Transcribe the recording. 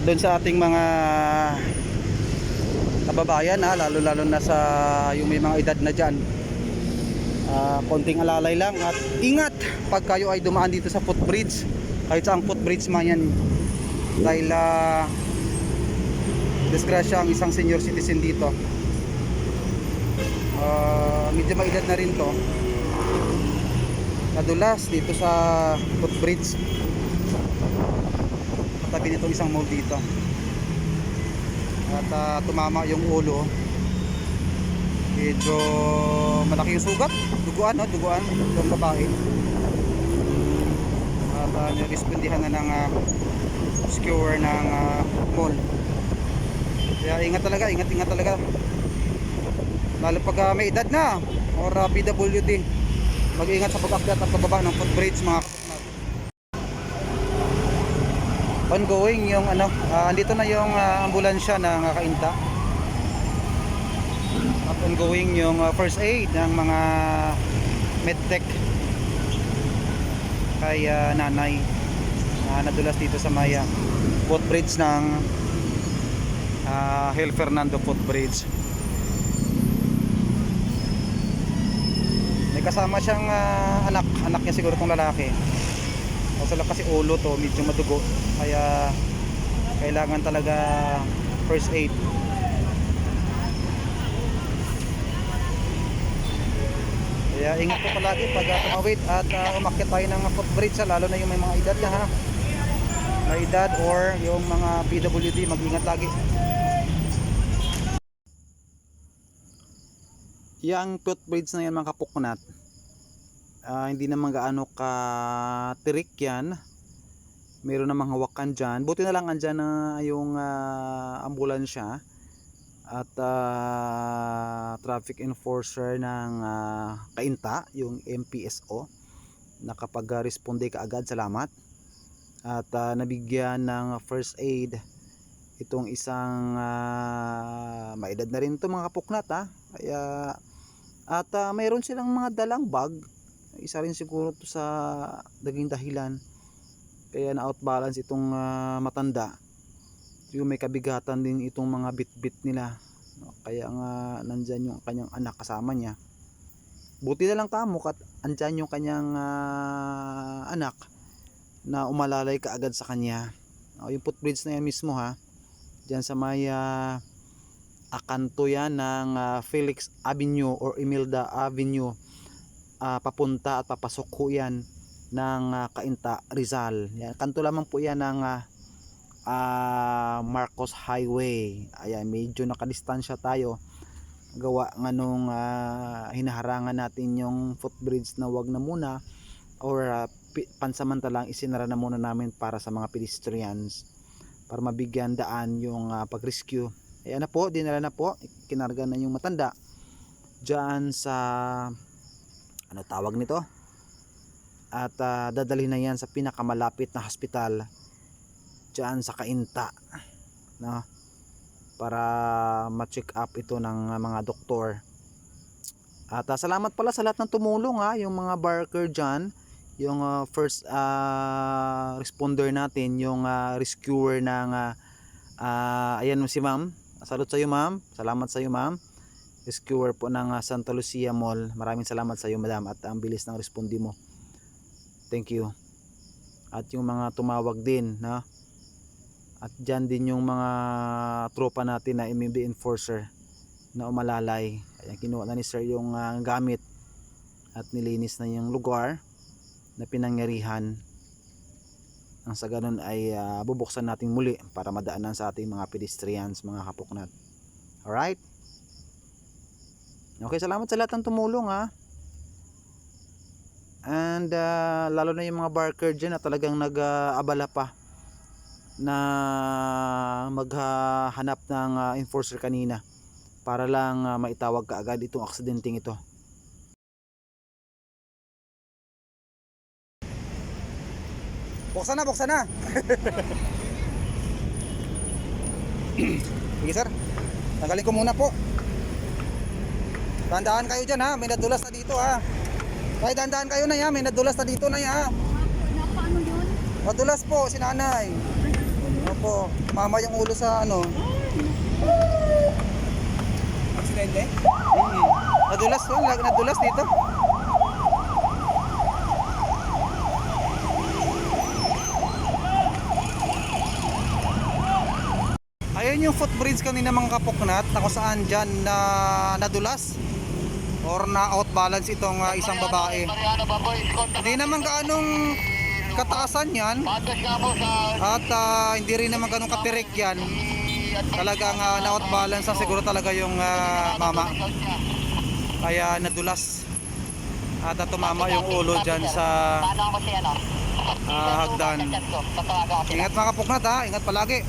doon sa ating mga kababayan ha, lalo lalo na sa yung may mga edad na dyan. Ah, konting alalay lang at ingat pag kayo ay dumaan dito sa footbridge kahit sa ang footbridge man yan. Dahil uh, disgrasya ang isang senior citizen dito. Ah, medyo may edad na rin to. Nadulas dito sa footbridge katabi nitong isang mall dito. At ah, tumama yung ulo. Medyo malaki yung sugat. Duguan no? Duguan. Yung babae. At uh, nirespondihan na ng uh, skewer ng ah, mall. Kaya ingat talaga ingat ingat talaga. Lalo pag ah, may edad na or uh, PWD mag-ingat sa pag-akyat at pababa ng footbridge mga kapatid ongoing yung ano ah, andito na yung ah, ambulansya ng uh, kainta at ongoing yung uh, first aid ng mga medtech kay uh, nanay na nadulas dito sa may uh, footbridge ng uh, Hill Fernando footbridge. May kasama siyang uh, anak. Anak niya siguro tong lalaki kaso lang kasi ulo to medyo madugo kaya kailangan talaga first aid Kaya ingat po palagi pag uh, tumawid at uh, umakyat tayo ng footbridge ha, lalo na yung may mga edad na ha. May edad or yung mga PWD mag-ingat lagi. Yang footbridge na yan mga kapuknat. Ah, hindi naman gaano ka tirik yan. Meron namang hawakan dyan. Buti na lang andyan na yung ah, ambulansya at ah, traffic enforcer ng ah, Kainta, yung MPSO nakapag-responde kaagad, salamat at ah, nabigyan ng first aid itong isang uh, maedad na rin to mga kapuknat ha kaya at ah, mayroon silang mga dalang bag isa rin siguro to sa naging dahilan kaya na outbalance itong ah, matanda. Yung may kabigatan din itong mga bit-bit nila. No? kaya nga nandyan yung kanyang anak kasama niya. Buti na lang kamo at andyan yung kanyang ah, anak na umalalay kaagad sa kanya. O, yung footbridge na yan mismo ha. Dyan sa may ah, akanto yan ng ah, Felix Avenue or Imelda Avenue ah, papunta at papasok ho yan ng ah, Kainta Rizal. Yan, kanto lamang po yan ng ah, Marcos Highway. Ayan medyo nakadistansya tayo. Gawa nga nung ah, hinaharangan natin yung footbridge na wag na muna or pi- pansamantalang isinara na muna namin para sa mga pedestrians para mabigyan daan yung ah, pag-rescue. Ayan na po dinala na po. Kinarga na yung matanda dyan sa ano tawag nito? At ah, dadalhin na yan sa pinakamalapit na hospital dyan sa Kainta no? Para ma-check up ito ng uh, mga doktor. At uh, salamat pala sa lahat ng tumulong ha yung mga barker dyan. Yung uh, first uh, responder natin yung uh, rescuer ng uh, uh, ayan si ma'am. Salute sa iyo ma'am. Salamat sa iyo ma'am rescuer po ng uh, Santa Lucia Mall maraming salamat sa iyo madam at ang bilis ng respondi mo thank you at yung mga tumawag din no at dyan din yung mga tropa natin na MMB enforcer na umalalay. Kaya kinuha na ni sir yung ah, gamit at nilinis na yung lugar na pinangyarihan. Ang sa ganun ay ah, bubuksan natin muli para madaanan sa ating mga pedestrians, mga kapuknat. Alright? Okay, salamat sa lahat ng tumulong ha. And ah, lalo na yung mga barker dyan na talagang nag-abala pa na maghanap ng ah, enforcer kanina para lang ah, maitawag kaagad itong aksidenteng ito. Buksan na, buksan na. Sige sir, tanggalin ko muna po. Tandaan kayo dyan ha, may nadulas na dito ha. Kaya tandaan kayo na ya, may nadulas na dito na ya. Yun? Nadulas po si nanay. Opo, mama yung ulo sa ano. Aksidente? Hmm. Nadulas, lagi nadulas dito. Ayun yung footbridge kanina mga kapuknat na kung saan dyan na nadulas or na outbalance itong ah, isang babae. Hindi naman gaanong kataasan yan at ah, hindi rin naman ganong katirik yan. Talagang uh, na-outbalance lang siguro talaga yung ah, mama. Kaya nadulas. At ah, tumama yung ulo dyan sa ah, hagdan. Ingat mga kapuknat ha, ingat palagi.